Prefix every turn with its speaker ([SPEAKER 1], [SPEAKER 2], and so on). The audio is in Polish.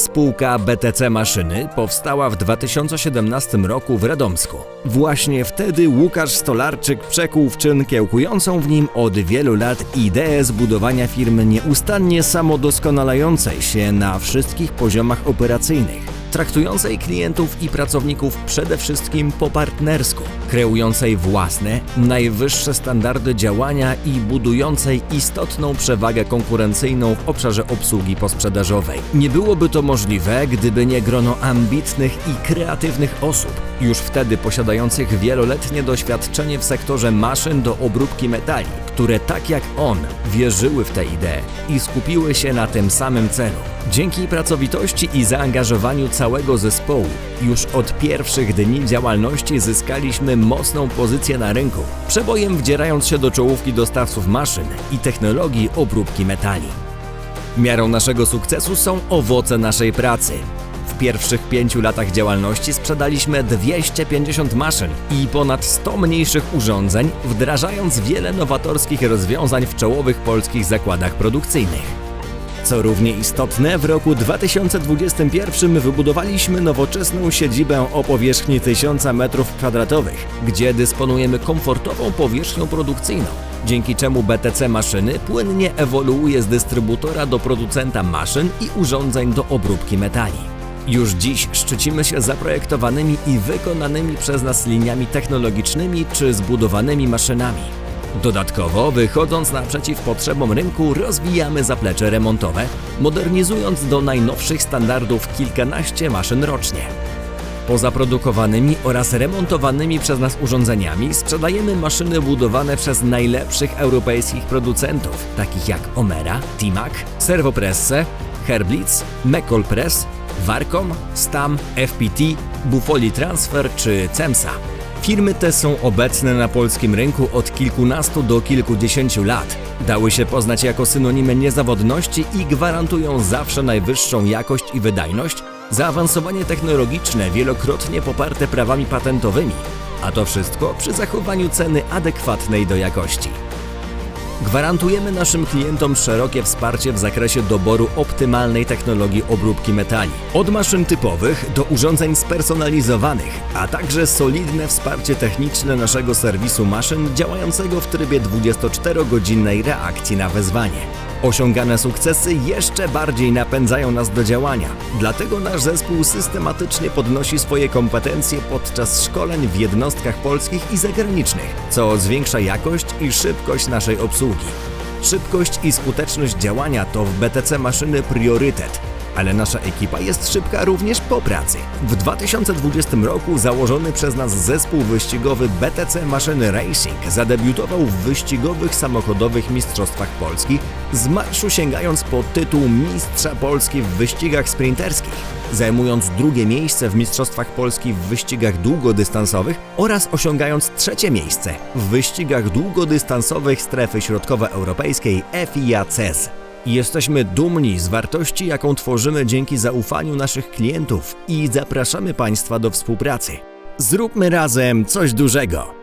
[SPEAKER 1] Spółka BTC Maszyny powstała w 2017 roku w Radomsku. Właśnie wtedy Łukasz Stolarczyk przekuł w czyn kiełkującą w nim od wielu lat ideę zbudowania firmy nieustannie samodoskonalającej się na wszystkich poziomach operacyjnych traktującej klientów i pracowników przede wszystkim po partnersku, kreującej własne, najwyższe standardy działania i budującej istotną przewagę konkurencyjną w obszarze obsługi posprzedażowej. Nie byłoby to możliwe, gdyby nie grono ambitnych i kreatywnych osób, już wtedy posiadających wieloletnie doświadczenie w sektorze maszyn do obróbki metali, które tak jak on wierzyły w tę ideę i skupiły się na tym samym celu. Dzięki pracowitości i zaangażowaniu całego zespołu, już od pierwszych dni działalności zyskaliśmy mocną pozycję na rynku, przebojem wdzierając się do czołówki dostawców maszyn i technologii obróbki metali. Miarą naszego sukcesu są owoce naszej pracy. W pierwszych pięciu latach działalności sprzedaliśmy 250 maszyn i ponad 100 mniejszych urządzeń, wdrażając wiele nowatorskich rozwiązań w czołowych polskich zakładach produkcyjnych. Co równie istotne, w roku 2021 wybudowaliśmy nowoczesną siedzibę o powierzchni 1000 m2, gdzie dysponujemy komfortową powierzchnią produkcyjną, dzięki czemu BTC Maszyny płynnie ewoluuje z dystrybutora do producenta maszyn i urządzeń do obróbki metali. Już dziś szczycimy się zaprojektowanymi i wykonanymi przez nas liniami technologicznymi czy zbudowanymi maszynami. Dodatkowo, wychodząc naprzeciw potrzebom rynku, rozwijamy zaplecze remontowe, modernizując do najnowszych standardów kilkanaście maszyn rocznie. Poza produkowanymi oraz remontowanymi przez nas urządzeniami sprzedajemy maszyny budowane przez najlepszych europejskich producentów, takich jak Omera, Timac, Servopresse, Herblitz, Mecol Press, Warcom, Stam, FPT, Buffoli Transfer czy Cemsa. Firmy te są obecne na polskim rynku od kilkunastu do kilkudziesięciu lat. Dały się poznać jako synonimy niezawodności i gwarantują zawsze najwyższą jakość i wydajność, zaawansowanie technologiczne wielokrotnie poparte prawami patentowymi, a to wszystko przy zachowaniu ceny adekwatnej do jakości. Gwarantujemy naszym klientom szerokie wsparcie w zakresie doboru optymalnej technologii obróbki metali. Od maszyn typowych do urządzeń spersonalizowanych, a także solidne wsparcie techniczne naszego serwisu maszyn działającego w trybie 24-godzinnej reakcji na wezwanie. Osiągane sukcesy jeszcze bardziej napędzają nas do działania, dlatego nasz zespół systematycznie podnosi swoje kompetencje podczas szkoleń w jednostkach polskich i zagranicznych, co zwiększa jakość i szybkość naszej obsługi. Szybkość i skuteczność działania to w BTC Maszyny priorytet, ale nasza ekipa jest szybka również po pracy. W 2020 roku założony przez nas zespół wyścigowy BTC Maszyny Racing zadebiutował w wyścigowych samochodowych mistrzostwach Polski, z marszu sięgając po tytuł Mistrza Polski w wyścigach sprinterskich, zajmując drugie miejsce w Mistrzostwach Polski w wyścigach długodystansowych oraz osiągając trzecie miejsce w wyścigach długodystansowych strefy środkowoeuropejskiej FIA CES. Jesteśmy dumni z wartości, jaką tworzymy dzięki zaufaniu naszych klientów i zapraszamy Państwa do współpracy. Zróbmy razem coś dużego.